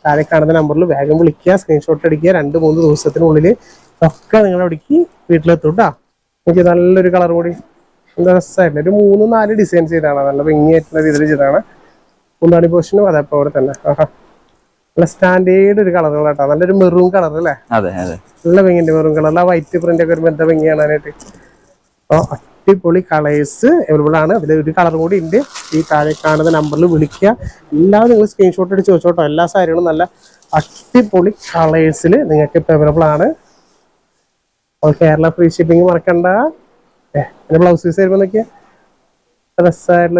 താഴെ കാണുന്ന നമ്പറിൽ വേഗം വിളിക്കുക സ്ക്രീൻഷോട്ട് അടിക്കുക രണ്ട് മൂന്ന് ദിവസത്തിനുള്ളിൽ ഒക്കെ നിങ്ങൾ അവിടേക്ക് വീട്ടിലെത്തും കേട്ടോ എനിക്ക് നല്ലൊരു കളർ കൂടി എന്താ രസമായിട്ടില്ല ഒരു മൂന്ന് നാല് ഡിസൈൻസ് ചെയ്താണ് നല്ല ഭംഗിയായിട്ടുള്ള രീതിയിൽ ചെയ്താണ് മുന്താണി പോഷനും അതേപോലെ തന്നെ. ആഹാ. നല്ല സ്റ്റാൻഡേർഡ് ഒരു കളർ കേട്ടോ നല്ലൊരു മെറൂൺ കളർ അല്ലേ? അതെ അതെ. നല്ല ഭംഗിയുണ്ട് മെറൂൺ കളർ ആ വൈറ്റ് പ്രിന്റ് ഒക്കെ ഒരു എന്താ ഭംഗി കാണാനായിട്ട് അപ്പോൾ അടിപൊളി കളേഴ്സ് അവൈലബിൾ ആണ്. അതിൽ ഒരു കളർ കൂടി ഉണ്ട്. ഈ താഴെ കാണുന്ന നമ്പറിൽ വിളിക്കുക. എല്ലാവരും നിങ്ങൾ സ്ക്രീൻഷോട്ട് എടുത്ത് ചോദിച്ചോട്ടോ. എല്ലാ സാരികളും നല്ല അടിപൊളി കളേഴ്സിൽ നിങ്ങൾക്ക് ഇപ്പോൾ അവൈലബിൾ ആണ്. അപ്പോൾ കേരള ഫ്രീ ഷിപ്പിംഗ് മറക്കണ്ട. ഏഹ് പിന്നെ ബ്ലൗസ് പീസ് വരുമ്പോൾ നോക്കിയാൽ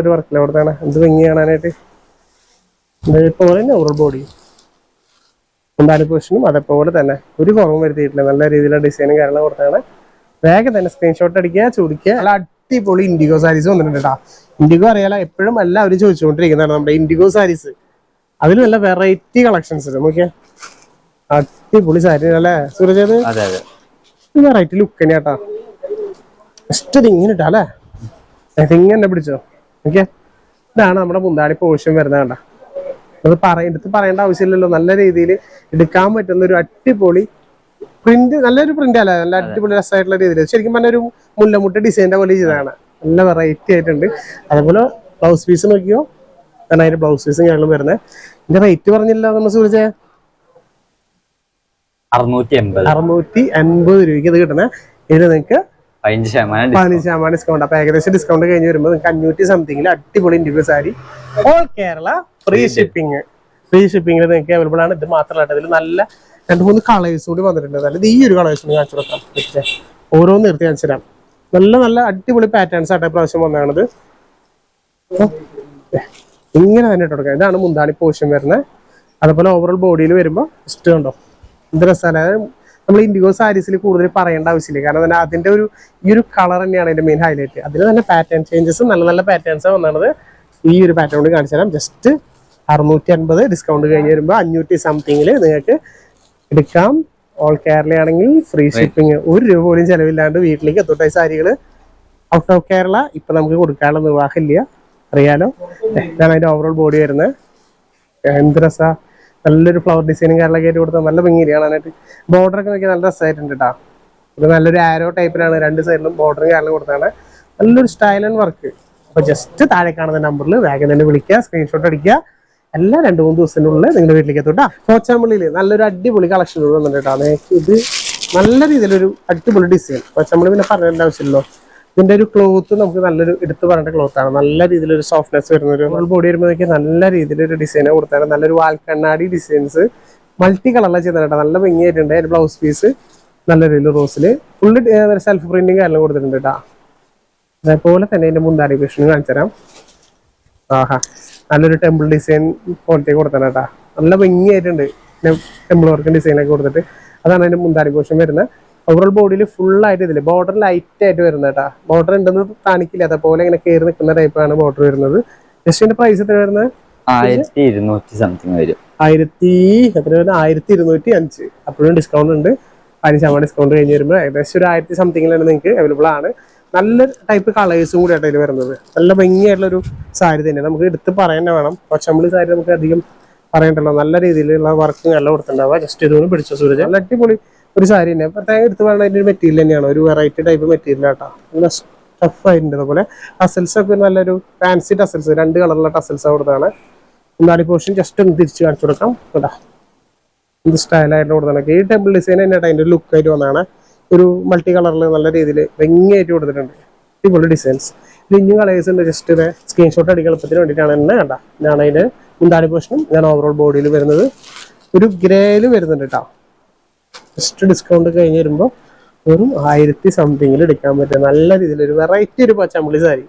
ഒരു വർക്കില്ല അവിടുത്താണ് എന്ത് ഭംഗി കാണാനായിട്ട് ഇതേപോലെ ഓവർ ബോഡി മുന്താണി പൊസിഷനും അതേപോലെ തന്നെ ഒരു കുറവും വരുത്തിയിട്ടില്ല. നല്ല രീതിയിലുള്ള ഡിസൈനും കാര്യങ്ങളും കൊടുത്താണ് വേഗം തന്നെ സ്ക്രീൻഷോട്ട് അടിക്കുക ചോദിക്കുക നല്ല അടിപൊളി ഇൻഡിഗോ സാരീസ് വന്നിട്ടുണ്ട് കേട്ടോ ഇൻഡിഗോ അറിയാലോ എപ്പോഴും എല്ലാവരും ചോദിച്ചുകൊണ്ടിരിക്കുന്നതാണ് നമ്മുടെ ഇൻഡിഗോ സാരീസ് അതിൽ നല്ല വെറൈറ്റി കളക്ഷൻസ് നോക്കിയാ. അടിപൊളി സാരി അല്ലേ സൂരജ് വെറൈറ്റി ലുക്ക് തന്നെ കേട്ടാ ജസ്റ്റ് ഇത് ഇങ്ങനെ ഇട്ടാ അല്ലേ ഇതിങ്ങനെ പിടിച്ചോ. ഓക്കെ ഇതാണ് നമ്മുടെ മുന്താണി പോഷൻ വരുന്നത് കണ്ട. അത് പറയ എടുത്ത് പറയേണ്ട ആവശ്യമില്ലല്ലോ. നല്ല രീതിയിൽ എടുക്കാൻ പറ്റുന്ന ഒരു അടിപൊളി പ്രിന്റ് നല്ലൊരു പ്രിന്റ് അല്ല? നല്ല അടിപൊളി രസമായിട്ടുള്ള രീതിയിൽ. ശരിക്കും പറഞ്ഞ ഒരു മുല്ലമുട്ട ഡിസൈന്റെ പോലെ ചെയ്തതാണ്. നല്ല വെറൈറ്റി ആയിട്ടുണ്ട്. അതുപോലെ ബ്ലൗസ് പീസ് നോക്കിയോ? കാരണം അതിന്റെ ബ്ലൗസ് പീസും ഞങ്ങളും വരുന്നത്. ഇതിന്റെ റേറ്റ് പറഞ്ഞില്ല നമ്മൾ സൂചിച്ചേ? അറുന്നൂറ്റി അൻപത് രൂപയ്ക്ക് ഇത് കിട്ടുന്നത്. ഇതിന് നിങ്ങൾക്ക് പതിനഞ്ച് ശതമാനം. പതിനഞ്ച് ശതമാനം ഡിസ്കൗണ്ട് അപ്പൊ ഏകദേശം ഡിസ്കൗണ്ട് കഴിഞ്ഞ് വരുമ്പോൾ നിങ്ങൾക്ക് അഞ്ഞൂറ്റി സംതിങ്ങിൽ അടിപൊളി individual sari all Kerala free shipping free ഷിപ്പിംഗിൽ നിങ്ങൾക്ക് അവൈലബിൾ ആണ്. ഇത് മാത്രമല്ല ഇതിൽ നല്ല രണ്ട് മൂന്ന് കളേഴ്സ് കൂടി വന്നിട്ടുണ്ട്. അതായത് ഈ ഒരു കളേഴ്സ് കാണിച്ചു കൊടുക്കാം. ഓരോന്ന് നിർത്തി കാണിച്ചു തരാം. നല്ല നല്ല അടിപൊളി പാറ്റേൺസ് ആട്ടെ പ്രാവശ്യം വന്നാണത് ഇങ്ങനെ തന്നെ ഇട്ട് കൊടുക്കാം. ഇതാണ് മുന്താണി പോഷൻ വരുന്നത്. അതുപോലെ ഓവറോൾ ബോഡിയിൽ വരുമ്പോൾ ഇഷ്ടമുണ്ടോ എന്ത് രസമാണ് നമ്മൾ ഇൻഡിഗോ സാരീസിൽ കൂടുതൽ പറയേണ്ട ആവശ്യമില്ല. കാരണം തന്നെ അതിന്റെ ഒരു ഈ ഒരു കളർ തന്നെയാണ് അതിന്റെ മെയിൻ ഹൈലൈറ്റ് അതിൽ തന്നെ പാറ്റേൺ ചേഞ്ചസ് നല്ല നല്ല പാറ്റേൺസ് വന്നത് ഈ ഒരു പാറ്റേൺ കൂടി കാണിച്ചു തരാം. ജസ്റ്റ് അറുന്നൂറ്റി അൻപത് ഡിസ്കൗണ്ട് കഴിഞ്ഞ് വരുമ്പോൾ അഞ്ഞൂറ്റി സംതിങ്ങിൽ നിങ്ങൾക്ക് എടുക്കാം. ഓൾ കേരള ആണെങ്കിൽ ഫ്രീ ഷിപ്പിംഗ് ഒരു രൂപ പോലും ചെലവില്ലാണ്ട് വീട്ടിലേക്ക് എത്തോട്ടെ സാരികൾ ഔട്ട് ഓഫ് കേരള ഇപ്പൊ നമുക്ക് കൊടുക്കാനുള്ള നിർവാഹമില്ല. അറിയാലോ? ഇതാണ് അതിന്റെ ഓവറോൾ ബോഡി വരുന്നത്. എന്ത് രസാ? നല്ലൊരു ഫ്ലവർ ഡിസൈനും കാര്യങ്ങളൊക്കെ ആയിട്ട് കൊടുത്താൽ നല്ല ഭംഗിയില്ല കാണാനായിട്ട്. ബോർഡർ ഒക്കെ നോക്കിയാൽ നല്ല രസമായിട്ടുണ്ട് കേട്ടോ ഇത് നല്ലൊരു ആരോ ടൈപ്പിലാണ് രണ്ട് സൈഡിലും ബോർഡറും കാര്യങ്ങളും കൊടുത്താണ് നല്ലൊരു സ്റ്റൈൽ ആൻഡ് വർക്ക് അപ്പൊ ജസ്റ്റ് താഴെ കാണുന്ന നമ്പറിൽ വേഗം തന്നെ വിളിക്കുക സ്ക്രീൻഷോട്ട് അടിക്കുക. എല്ലാ രണ്ട് മൂന്ന് ദിവസത്തിനുള്ളിൽ നിങ്ങളുടെ വീട്ടിലേക്ക് എത്തൂട്ടാ കോച്ചാമ്പള്ളിയിൽ നല്ലൊരു അടിപൊളി കളക്ഷൻ വന്നിട്ടുണ്ട് കേട്ടോ ഇത് നല്ല രീതിയിലൊരു അടിപൊളി ഡിസൈൻ കോച്ചാമ്പള്ളി പിന്നെ പറയേണ്ട ആവശ്യമില്ലല്ലോ. ഇതിന്റെ ഒരു ക്ലോത്ത് നമുക്ക് നല്ലൊരു എടുത്തു പറയേണ്ട ക്ലോത്ത് ആണ്. നല്ല രീതിയിലൊരു സോഫ്റ്റ്നെസ് വരുന്ന ഒരു ബോഡി വരുമ്പോഴേക്ക് നല്ല രീതിയിലൊരു ഡിസൈനെ കൊടുത്താണ് നല്ലൊരു വാൽക്കണ്ണാടി ഡിസൈൻസ് മൾട്ടി കളറിലാണ് ചെയ്തത് നല്ല ഭംഗിയായിട്ടുണ്ട്. അതിന്റെ ബ്ലൗസ് പീസ് നല്ല രീതിയിൽ റോസിൽ ഫുള്ള് സെൽഫ് പ്രിന്റിങ് എല്ലാം കൊടുത്തിട്ടുണ്ട് കേട്ടോ. അതേപോലെ തന്നെ അതിന്റെ മുന്താടി കൃഷ്ണൻ കാണിച്ചു തരാം ആഹാ. നല്ലൊരു ടെമ്പിൾ ഡിസൈൻ ക്വാളിറ്റി കൊടുത്തണം കേട്ടാ. നല്ല ഭംഗിയായിട്ടുണ്ട്. ടെമ്പിൾ വർക്ക് ഡിസൈനൊക്കെ കൊടുത്തിട്ട്. അതാണ് അതിന്റെ മുന്താടി പോഷൻ വരുന്നത്. ഓവറോൾ ബോഡിയിൽ ഫുൾ ആയിട്ട് ഇതിൽ. ബോർഡർ ലൈറ്റ് ആയിട്ട് വരുന്നത് കേട്ടാ. ബോർഡർ ഉണ്ടെന്ന് കാണിക്കില്ല. അതേപോലെ ഇങ്ങനെ കയറി നിൽക്കുന്ന ടൈപ്പാണ് ബോർഡർ വരുന്നത്. ജസ്റ്റ് ഇതിന്റെ പ്രൈസ് എത്ര വരുന്നത്? ആയിരത്തി ഇരുന്നൂറ്റി സംതിങ് വരും. ആയിരത്തി എത്ര വരുന്നത്? ആയിരത്തി ഇരുന്നൂറ്റി അഞ്ച്. അപ്പോഴും ഡിസ്കൗണ്ട് ഉണ്ട്. പതിനഞ്ച് ശതമാനം ഡിസ്കൗണ്ട് കഴിഞ്ഞ് വരുമ്പോൾ ഏകദേശം ഒരു ആയിരത്തി സംതിങ്ങിലാണ് നിങ്ങൾക്ക് അവൈലബിൾ ആണ്. നല്ല ടൈപ്പ് കളേഴ്സും കൂടി ആയിട്ട് ഇതിൽ വരുന്നത്. നല്ല ഭംഗിയായിട്ടുള്ള ഒരു സാരി തന്നെ നമുക്ക് എടുത്ത് പറയാൻ വേണം. കൊച്ചമ്പളി സാരി നമുക്ക് അധികം പറയണ്ടല്ലോ. നല്ല രീതിയിലുള്ള വർക്കും നല്ല കൊടുത്തിട്ടുണ്ടാവുക. ജസ്റ്റ് ഇതൊന്നും പിടിച്ച സൂരജ്? നല്ല അടിപൊളി ഒരു സാരി തന്നെ. പ്രത്യേകം എടുത്ത് പറയുന്നത് അതിന്റെ ഒരു മെറ്റീരിയൽ തന്നെയാണ്. ഒരു വെറൈറ്റി ടൈപ്പ് മെറ്റീരിയൽ ആട്ടോ നല്ല ടഫ് ആയിട്ടുണ്ട് അതുപോലെ. ടസൽസ് ഒക്കെ നല്ലൊരു ഫാൻസി ടസൽസ് രണ്ട് കളറുള്ള ടസൽസ് കൊടുത്താണ് നാല് പോർഷൻ ജസ്റ്റ് ഒന്ന് തിരിച്ച് കാണിച്ചു കൊടുക്കാം. കേട്ടോ ഇത് സ്റ്റൈലായിട്ട് കൊടുത്തതാണ് ഈ ടെമ്പിൾ ഡിസൈൻ തന്നെയായിട്ട് അതിന്റെ ലുക്ക് ആയിട്ട് വന്നതാണ്. ഒരു മൾട്ടി കളറിൽ നല്ല രീതിയിൽ ഭംഗിയായിട്ട് കൊടുത്തിട്ടുണ്ട്. അടിപൊളി ഡിസൈൻസ് ഇത് ഇനിയും കളേഴ്സ് ഉണ്ട്. ജസ്റ്റ് ഇത് സ്ക്രീൻഷോട്ട് അടിക്കാൻ എളുപ്പത്തിന് വേണ്ടിയിട്ടാണ് എന്നെ കണ്ട. ഇതാണ് അതിന്റെ മുന്താടി പോർഷനും ഇതാണ് ഓവറോൾ ബോഡിയിൽ വരുന്നത്. ഒരു ഗ്രേയിൽ വരുന്നുണ്ട് കേട്ടോ ജസ്റ്റ് ഡിസ്കൗണ്ട് കഴിഞ്ഞ് വരുമ്പോൾ വെറും ആയിരത്തി സംതിങ്ങിൽ എടുക്കാൻ പറ്റും. നല്ല രീതിയിൽ ഒരു വെറൈറ്റി ഒരു പച്ചമ്പളി സാരി.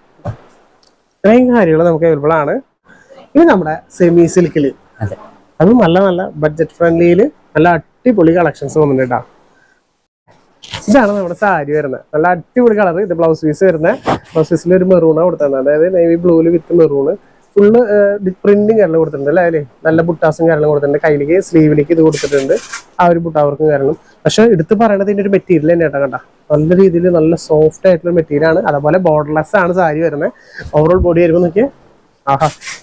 ഇത്രയും കാര്യങ്ങൾ നമുക്ക് അവൈലബിൾ ആണ്. ഇനി നമ്മുടെ സെമി സിൽക്കിൽ അത്. നല്ല നല്ല ബഡ്ജറ്റ് ഫ്രണ്ട്ലിയിൽ നല്ല അടിപൊളി കളക്ഷൻസ് വന്നിട്ടുണ്ട് കേട്ടോ ഇതാണ് നമ്മുടെ സാരി വരുന്നത്. നല്ല അടിപൊളി കളർ ഇത് ബ്ലൗസ് പീസ് വരുന്നത്. ബ്ലൗസ് പീസിൽ ഒരു മെറൂണാണ് കൊടുത്തത് അതായത് നേവി ബ്ലൂവിൽ വിത്ത് മെറൂണ് ഫുള്ള് പ്രിന്റും കാരണം കൊടുത്തിട്ടുണ്ട് അല്ലേ? നല്ല ബുട്ടാസും കാര്യങ്ങളും കൊടുത്തിട്ടുണ്ട്. കയ്യിലേക്ക് സ്ലീവിലേക്ക് ഇത് കൊടുത്തിട്ടുണ്ട്. ആ ഒരു ബുട്ടാവർക്കും കാരണം പക്ഷെ എടുത്ത് പറയണത് ഇതിന്റെ ഒരു മെറ്റീരിയൽ തന്നെ കേട്ടോ കണ്ട. നല്ല രീതിയിൽ നല്ല സോഫ്റ്റ് ആയിട്ടുള്ള മെറ്റീരിയൽ ആണ്. അതുപോലെ ബോർഡർലെസ് ആണ് സാരി വരുന്നത്. ഓവറോൾ ബോഡി വരുമ്പോൾ നോക്കിയാൽ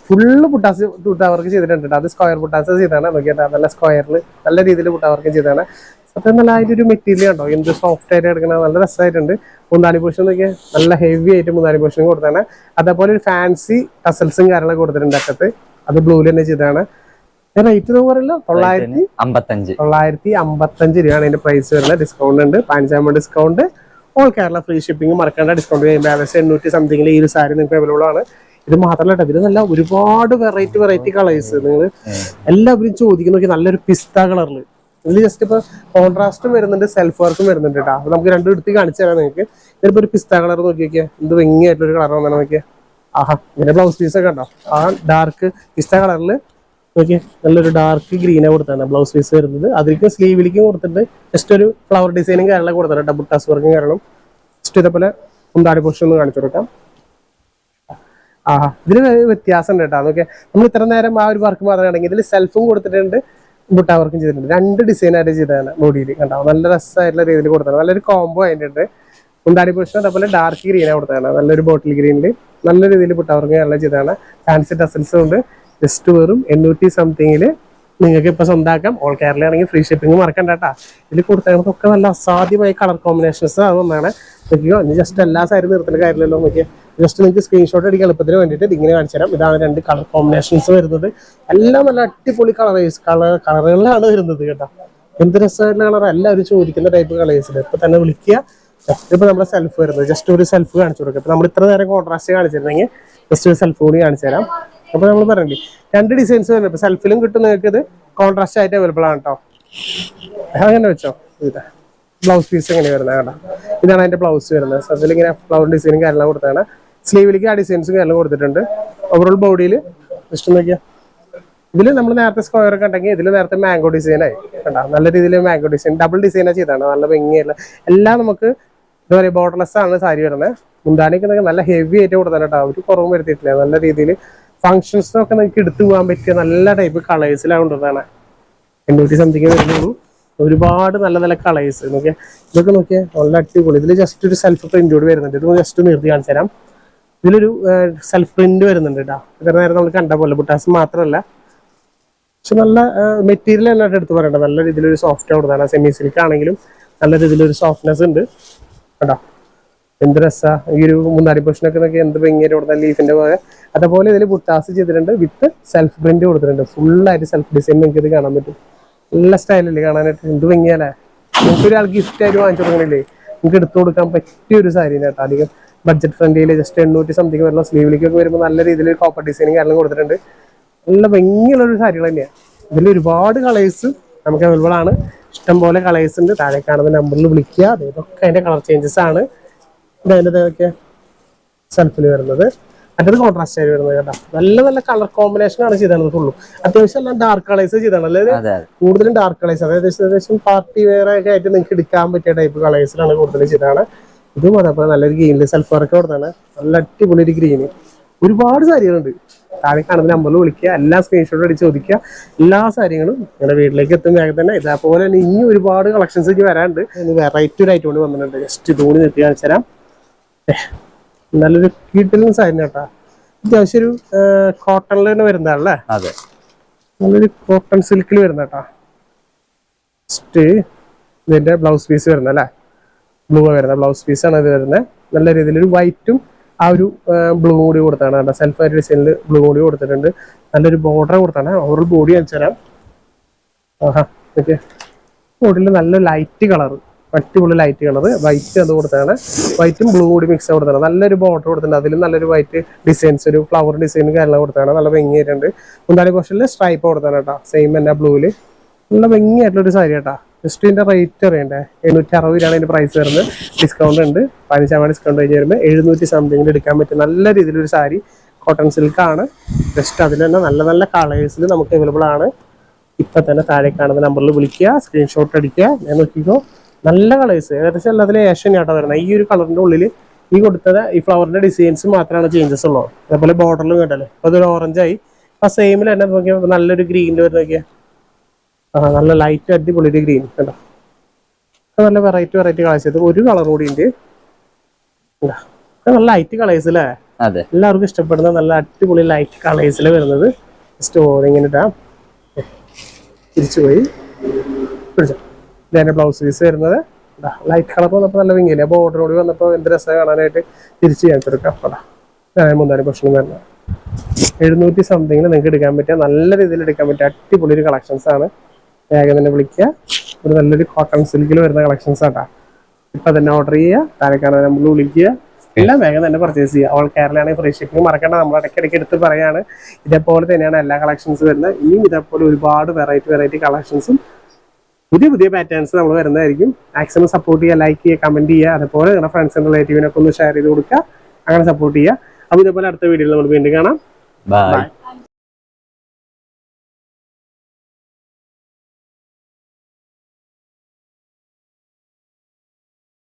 ഫുള്ള് പുട്ടാസ് പുട്ടാവർക്ക് ചെയ്തിട്ടുണ്ട് അത് സ്ക്വയർ പുട്ടാസ് ചെയ്താണ് നോക്കിയാൽ നല്ല സ്ക്വയറിൽ നല്ല രീതിയിൽ പുട്ടാവർക്ക് ചെയ്താണ് സത്യം നല്ല അതിന്റെ ഒരു മെറ്റീരിയൽ ഉണ്ടോ എന്ത് സോഫ്റ്റ് ആയിട്ട് എടുക്കണ നല്ല രസമായിട്ടുണ്ട് മൂന്നാലി പോഷൻ നോക്കിയാൽ നല്ല ഹെവി ആയിട്ട് മൂന്നാലി പോഷൻ കൊടുത്താണ് അതേപോലെ ഒരു ഫാൻസി ടസൽസും കാര്യങ്ങളൊക്കെ കൊടുത്തിട്ടുണ്ട് അക്കത്ത് അത് ബ്ലൂവിൽ തന്നെ ചെയ്താണ് റേറ്റ് എന്ന് പറയുന്നത് തൊള്ളായിരത്തി അമ്പത്തഞ്ച്. തൊള്ളായിരത്തി അമ്പത്തഞ്ച് രൂപയാണ് അതിന്റെ പ്രൈസ് വരുന്നത്. ഡിസ്കൗണ്ട് ഉണ്ട്. പതിനഞ്ചാമത് discount all Kerala free shipping മറക്കേണ്ട discount ഏകദേശം എണ്ണൂറ്റി സംതിങ്ങിൽ ഈ ഒരു സാരി നിങ്ങൾക്ക് അവൈലബിൾ ആണ്. ഇത് മാത്രമല്ല കേട്ടോ നല്ല ഒരുപാട് വെറൈറ്റി വെറൈറ്റി കളേഴ്സ് നിങ്ങൾ എല്ലാവരും ചോദിക്കുന്ന നോക്കി നല്ലൊരു പിസ്ത കളറിൽ ഇതിൽ ജസ്റ്റ് ഇപ്പൊ കോൺട്രാസ്റ്റും വരുന്നുണ്ട് സെൽഫ് വർക്കും വരുന്നുണ്ട് കേട്ടോ. അപ്പൊ നമുക്ക് രണ്ടും എടുത്ത് കാണിച്ചു തരാം നിങ്ങൾക്ക് ഇതിലിപ്പോ ഒരു പിസ്ത കളർ നോക്കി നോക്കിയാൽ എന്ത് ഭംഗിയായിട്ടുള്ള ഒരു കളർ വന്നാണ് നോക്കിയാൽ ആഹാ ഇതിന്റെ ബ്ലൗസ് പീസ് ഒക്കെ ഉണ്ടോ? ആ ഡാർക്ക് പിസ്ത കളറിൽ നോക്കിയേ. നല്ലൊരു ഡാർക്ക് ഗ്രീനാണ് കൊടുത്താണ് ബ്ലൗസ് പീസ് വരുന്നത്. അതിലേക്ക് സ്ലീവിലേക്കും കൊടുത്തിട്ട് ജസ്റ്റ് ഒരു ഫ്ലവർ ഡിസൈനും കാര്യങ്ങളൊക്കെ കൊടുത്തിട്ടുണ്ട് ബുട്ടാസ് വർക്കും കാരണം ജസ്റ്റ് ഇതേപോലെ മുന്താടി പോഷൻ ഒന്ന് കാണിച്ചു കൊടുക്കാം. ആഹാ. ഇതിന് വ്യത്യാസം ഉണ്ട് കേട്ടോ. അതൊക്കെ നമ്മൾ ഇത്ര നേരം ആ ഒരു വർക്ക് മാത്രമാണെങ്കിൽ ഇതിൽ സെൽഫും കൊടുത്തിട്ടുണ്ട് ബുട്ടാ വർക്കും ചെയ്തിട്ടുണ്ട്. രണ്ട് ഡിസൈൻ ആയിട്ട് ചെയ്തതാണ് ബോഡിയിൽ കണ്ടോ? നല്ല രസമായിട്ടുള്ള രീതിയിൽ കൊടുത്താണ് നല്ലൊരു കോംബോ അതിന്റെ ഉണ്ട് മുന്താടി പോഷൻ അതേപോലെ ഡാർക്ക് ഗ്രീനാണ് കൊടുത്തതാണ്. നല്ലൊരു ബോട്ടിൽ ഗ്രീനിൽ നല്ല രീതിയിൽ ബുട്ടാ വർക്ക് നല്ല ചെയ്തതാണ്. ഫാൻസി ടസൽസും ഉണ്ട്. ജസ്റ്റ് വെറും എണ്ണൂറ്റി സംതിങ്ങിൽ നിങ്ങൾക്ക് ഇപ്പോൾ സ്വന്തമാക്കാം ഓൾ കേരള ആണെങ്കിൽ ഫ്രീ ഷിപ്പിംഗ് മറക്കണ്ട കേട്ടോ. ഇതിൽ കൊടുത്തതൊക്കെ നല്ല അസാധ്യമായ കളർ കോമ്പിനേഷൻസ് അതൊന്നാണ് നോക്കിയോ ഇനി ജസ്റ്റ് എല്ലാ സൈഡിൽ നിർത്തുന്ന കാര്യമില്ലല്ലോ നോക്കിയാൽ ജസ്റ്റ് നിങ്ങൾക്ക് സ്ക്രീൻഷോട്ട് അടിക്കാൻ എളുപ്പത്തിന് വേണ്ടിയിട്ട് ഇതിങ്ങനെ കാണിച്ചു തരാം. ഇതാണ് രണ്ട് കളർ കോമ്പിനേഷൻസ് വരുന്നത്. എല്ലാം നല്ല അടിപൊളി കളറേഴ്സ് കളർ കളറുകളിലാണ് വരുന്നത് കേട്ടോ. എന്ത് രസമായിട്ടുള്ള കളർ എല്ലാവരും ചോദിക്കുന്ന ടൈപ്പ് കളേഴ്സിൽ ഇപ്പൊ തന്നെ വിളിക്കുക. ഇപ്പൊ നമ്മുടെ സെൽഫ് വരുന്നത്. ജസ്റ്റ് ഒരു സെൽഫ് കാണിച്ചു കൊടുക്കുക. ഇപ്പൊ നമ്മൾ ഇത്ര നേരം കോൺട്രാസ്റ്റ് കാണിച്ചിരുന്നെങ്കിൽ ജസ്റ്റ് ഒരു സെൽഫ് കൂടി കാണിച്ചു തരാം. അപ്പൊ നമ്മൾ പറയണ്ടേ രണ്ട് ഡിസൈൻസ് വരുന്നത് ഇപ്പൊ സെൽഫിലും കിട്ടും നിങ്ങൾക്ക് ഇത്. കോൺട്രാസ്റ്റ് ആയിട്ട് അവൈലബിൾ ആണ് കേട്ടോ. അങ്ങനെ വെച്ചോ? ഇതാ ബ്ലൗസ് പീസ് എങ്ങനെ വരുന്നത് കേട്ടോ. ഇതാണ് അതിന്റെ ബ്ലൗസ് വരുന്നത്. സെൽഫിൽ ഇങ്ങനെ ഫ്ലവർ ഡിസൈനും കാര്യങ്ങളും കൊടുത്താണ് സ്ലീവിലേക്ക് ആ ഡിസൈൻസും എല്ലാം കൊടുത്തിട്ടുണ്ട്. ഓവറോൾ ബോഡിയിൽ ജസ്റ്റ് നോക്കിയാ. ഇതിൽ നമ്മൾ നേരത്തെ സ്ക്വയർ ഒക്കെ ഉണ്ടെങ്കിൽ ഇതിൽ നേരത്തെ മാംഗോ ഡിസൈൻ ആയി. കണ്ടോ? നല്ല രീതിയിൽ മാംഗോ ഡിസൈൻ ഡബിൾ ഡിസൈനാണ് ചെയ്താണ്. നല്ല ഭംഗിയല്ല എല്ലാം നമുക്ക് എന്താ പറയുക ബോർഡർലെസ് ആണ് സാരി വരുന്നത് മുന്താണിക്ക് നിങ്ങൾക്ക് നല്ല ഹെവി ആയിട്ട് കൊടുത്താൽ കേട്ടോ ഒരു കുറവും വരുത്തിയിട്ടില്ല. നല്ല രീതിയിൽ ഫംഗ്ഷൻസിനൊക്കെ നിങ്ങൾക്ക് എടുത്തു പോകാൻ പറ്റിയ നല്ല ടൈപ്പ് കളേഴ്സിലാണ് കൊണ്ടുവന്നതാണ്. എണ്ണൂറ്റി സംതിങ് വരുന്നുള്ളൂ. ഒരുപാട് നല്ല നല്ല കളേഴ്സ് നോക്കിയാൽ ഇതൊക്കെ നോക്കിയാൽ നല്ല അടിപൊളി. ഇതിൽ ജസ്റ്റ് ഒരു സെൽഫ് പ്രിന്റ് കൂടി വരുന്നുണ്ട്. ഇത് ജസ്റ്റ് നിർത്തി കാണിച്ചു തരാം. ഇതിലൊരു സെൽഫ് പ്രിന്റ് വരുന്നുണ്ട് കേട്ടോ ഇത്ര നേരം നമ്മൾ കണ്ട പോലെ ബുട്ടാസ് മാത്രമല്ല. പക്ഷെ നല്ല മെറ്റീരിയൽ തന്നെ എടുത്ത് പറയണ്ട. നല്ല രീതിയിലൊരു സോഫ്റ്റ് കൊടുത്താണ് സെമി സിൽക്ക് ആണെങ്കിലും നല്ല രീതിയിലൊരു സോഫ്റ്റ്നെസ് ഉണ്ട്. കേട്ടോ എന്ത് രസാ. ഈ ഒരു മുന്താരി പൊഷനൊക്കെ നോക്കി എന്ത് ഭയങ്കര കൊടുത്താൽ ലീഫിന്റെ പോലെ. അതേപോലെ ഇതിൽ ബുട്ടാസ് ചെയ്തിട്ടുണ്ട് വിത്ത് സെൽഫ് പ്രിന്റ് കൊടുത്തിട്ടുണ്ട്. ഫുള്ളായിട്ട് സെൽഫ് ഡിസൈൻ നിങ്ങൾക്ക് ഇത് കാണാൻ പറ്റും. നല്ല സ്റ്റൈലല്ലേ കാണാനായിട്ട്? എന്ത് ഭംഗിയല്ലേ നിങ്ങൾക്ക് ഒരാൾ ഗിഫ്റ്റ് ആയിട്ട് വാങ്ങിച്ചു കൊടുക്കണില്ലേ? നിങ്ങൾക്ക് എടുത്തു കൊടുക്കാൻ പറ്റിയ ഒരു സാരി കേട്ടോ അധികം. ബഡ്ജറ്റ് ഫ്രണ്ട്ലിയിൽ ജസ്റ്റ് എണ്ണൂറ്റി സംതിങ് വരുന്ന സ്ലീവിലേക്കൊക്കെ വരുമ്പോൾ നല്ല രീതിയിൽ കോപ്പർ ഡിസൈനിങ് കാരണം കൊടുത്തിട്ടുണ്ട്. നല്ല ഭംഗിയുള്ളൊരു സാരികൾ തന്നെയാണ് ഇതിൽ ഒരുപാട് കളേഴ്സ് നമുക്ക് അവൈലബിൾ ആണ്. ഇഷ്ടംപോലെ കളേഴ്സ് ഉണ്ട്. താഴെ കാണുന്ന നമ്പറിൽ വിളിക്കുക. ഇതൊക്കെ അതിന്റെ കളർ ചേഞ്ചസ് ആണ്. ഇത് അതിന്റെ ഇതൊക്കെ സെൽഫിൽ വരുന്നത്. മറ്റേത് കോൺട്രാസ്റ്റ് ആയി വരുന്നത് കേട്ടോ. നല്ല നല്ല കളർ കോമ്പിനേഷൻ ആണ് ചെയ്തത് ഫുള്ളും അത്യാവശ്യം എല്ലാം ഡാർക്ക് കളേഴ്സ് ചെയ്താണ് അല്ലെങ്കിൽ കൂടുതലും ഡാർക്ക് കളേഴ്സ് അതായത് ഏകദേശം പാർട്ടി വെയർ ഒക്കെ ആയിട്ട് നിങ്ങൾക്ക് എടുക്കാൻ പറ്റിയ ടൈപ്പ് കളേഴ്സിലാണ് കൂടുതലും ചെയ്താണ് ഇതും അതേപോലെ നല്ലൊരു ഗ്രീനിൽ സെൽഫ് വർക്ക് കൊടുത്താണ്. നല്ല അടിപൊളി ഒരു ഗ്രീന് ഒരുപാട് സാരികളുണ്ട്. താഴെ കാണുന്ന നമ്പറിൽ വിളിക്കുക. എല്ലാ സ്ക്രീൻഷോട്ട് അടിച്ച് ചോദിക്കുക. എല്ലാ സാരികളും നിങ്ങളുടെ വീട്ടിലേക്ക് എത്തും വേഗം തന്നെ. ഇതേപോലെ തന്നെ ഇനി ഒരുപാട് കളക്ഷൻസ് ഇനി വരാനുണ്ട്. വെറൈറ്റി ഒരു ഐറ്റം കൊണ്ട് വന്നിട്ടുണ്ട്. ജസ്റ്റ് ഇതുകൂടി നിർത്തി കാണിച്ചു തരാം. നല്ലൊരു കീട്ടിലും സാരി കേട്ടാ. അത്യാവശ്യം ഒരു കോട്ടണിൽ തന്നെ വരുന്നതാണല്ലേ? അതെ. നല്ലൊരു കോട്ടൺ സിൽക്കിൽ വരുന്ന കേട്ടാ. ജസ്റ്റ് ഇതിന്റെ ബ്ലൗസ് പീസ് വരുന്നല്ലേ ബ്ലൂ വരുന്നത് ബ്ലൗസ് ആണ് ഇത് വരുന്നത് നല്ല രീതിയിൽ ഒരു വൈറ്റും ആ ഒരു ബ്ലൂ കൂടി കൊടുത്താണ്. കേട്ടോ സെൽഫ് ഡിസൈനിൽ ബ്ലൂ കൂടി കൊടുത്തിട്ടുണ്ട്. നല്ലൊരു ബോർഡർ കൊടുത്താണ്. ഓവർ ബോഡി അയച്ചു തരാം. ആഹാ ഓക്കെ ബോഡിയിൽ നല്ല ലൈറ്റ് കളർ അടിപൊളി ലൈറ്റ് കളർ വൈറ്റ് അത് കൊടുത്താണ്. വൈറ്റും ബ്ലൂ കൂടി മിക്സ് കൊടുത്താണ്. നല്ലൊരു ബോർഡർ കൊടുത്തിട്ടുണ്ട്. അതിൽ നല്ലൊരു വൈറ്റ് ഡിസൈൻസ് ഒരു ഫ്ലവർ ഡിസൈൻ കാര്യങ്ങൾ കൊടുത്താണ്. നല്ല ഭംഗിയായിട്ടുണ്ട്. മുന്താലി കോഷനിൽ സ്ട്രൈപ്പ് കൊടുത്താണ് കേട്ടോ. സെയിം തന്നെ ബ്ലൂവിൽ നല്ല ഭംഗിയായിട്ടുള്ളൊരു സാരി കേട്ടോ ജസ്റ്റ് ഇതിന്റെ റേറ്റ് അറിയണ്ടേ? എണ്ണൂറ്റി അറുപത് രൂപയാണ് ഇതിന്റെ പ്രൈസ് വരുന്നത്. ഡിസ്കൗണ്ട് ഉണ്ട്. പതിനഞ്ച് ശതമാനം ഡിസ്കൗണ്ട് കഴിഞ്ഞ് വരുമ്പോൾ എഴുന്നൂറ്റി സംതിങ്ങിൽ എടുക്കാൻ പറ്റും. നല്ല രീതിയിലൊരു സാരി കോട്ടൺ സിൽക്കാണ് ജസ്റ്റ് അതിൽ തന്നെ നല്ല നല്ല കളേഴ്സിൽ നമുക്ക് അവൈലബിൾ ആണ്. ഇപ്പം തന്നെ താഴെ കാണുന്ന നമ്പറിൽ വിളിക്കുക സ്ക്രീൻഷോട്ട് അടിക്കുക. ഞാൻ നോക്കിക്കോ. നല്ല കളേഴ്സ് ഏകദേശം എല്ലാത്തിലും ഏഷ്യൻ ആട്ടോ വരുന്നത്. ഈ ഒരു കളറിന്റെ ഉള്ളിൽ ഈ കൊടുത്തത് ഈ ഫ്ലവറിന്റെ ഡിസൈൻസ് മാത്രമാണ് ചേഞ്ചസ് ഉള്ളത് അതേപോലെ ബോർഡറിലും കേട്ടല്ലേ അപ്പോൾ അതൊരു ഓറഞ്ചായി ആയി. അപ്പൊ സെയിമിൽ തന്നെ നോക്കിയാൽ നല്ലൊരു ഗ്രീനിൽ വരുന്ന നോക്കിയാൽ ആ നല്ല ലൈറ്റ് അടിപൊളി ഒരു ഗ്രീൻ കണ്ടോ? നല്ല വെറൈറ്റി വെറൈറ്റി കളേഴ്സ് ഇത് ഒരു കളർ കൂടി ഉണ്ട്. നല്ല ലൈറ്റ് കളേഴ്സ് അല്ലേ അതെ. എല്ലാവർക്കും ഇഷ്ടപ്പെടുന്ന നല്ല അടിപൊളി ലൈറ്റ് കളേഴ്സിൽ വരുന്നത്. സ്റ്റോർ ഇങ്ങനെ ഇടാം. തിരിച്ചു പോയി. പിടിച്ചോ. ഇതേ ബ്ലൗസ് പീസ് വരുന്നത്. ലൈറ്റ് കളർ വന്നപ്പോൾ നല്ല ഭംഗിയില്ല? ബോർഡർ കൂടി വന്നപ്പോൾ എന്ത് രസം കാണാനായിട്ട് തിരിച്ചു ഞാൻ എടുക്കാം അപ്പടാ ഞാൻ മൂന്നാൽ പ്രശ്നം വരുന്നത്. എഴുന്നൂറ്റി സംതിങ്ങിന് നിങ്ങൾക്ക് എടുക്കാൻ പറ്റിയ നല്ല രീതിയിൽ എടുക്കാൻ പറ്റിയ അടിപൊളി ഒരു കളക്ഷൻസ് ആണ്. വേഗം തന്നെ വിളിക്കുക. ഒരു നല്ലൊരു കോട്ടൺ സിൽക്കിൽ വരുന്ന കളക്ഷൻസ് ആട്ടാ. ഇപ്പൊ തന്നെ ഓർഡർ ചെയ്യുക. താഴെക്കാണ് നമ്മൾ വിളിക്കുക. എല്ലാം വേഗം തന്നെ പർച്ചേസ് ചെയ്യുക. ഓൾ കേരളയാണെങ്കിൽ ഫ്രീ ഷിപ്പിംഗ് മറക്കേണ്ട. നമ്മൾ ഇടയ്ക്കിടയ്ക്ക് എടുത്ത് പറയാണ്. ഇതേപോലെ തന്നെയാണ് എല്ലാ കളക്ഷൻസ് വരുന്നത്. ഇനിയും ഇതേപോലെ ഒരുപാട് വെറൈറ്റി വെറൈറ്റി കളക്ഷൻസും പുതിയ പുതിയ പാറ്റേൺസ് നമ്മൾ വരുന്നതായിരിക്കും. മാക്സിമം സപ്പോർട്ട് ചെയ്യുക ലൈക്ക് ചെയ്യുക കമന്റ് ചെയ്യുക. അതുപോലെ നിങ്ങളുടെ ഫ്രണ്ട്സിനും റിലേറ്റീവിനൊക്കെ ഒന്ന് ഷെയർ ചെയ്ത് കൊടുക്കുക. അങ്ങനെ സപ്പോർട്ട് ചെയ്യുക. അപ്പോൾ ഇതേപോലെ അടുത്ത വീഡിയോയിൽ നമ്മൾ വീണ്ടും കാണാം. ബൈ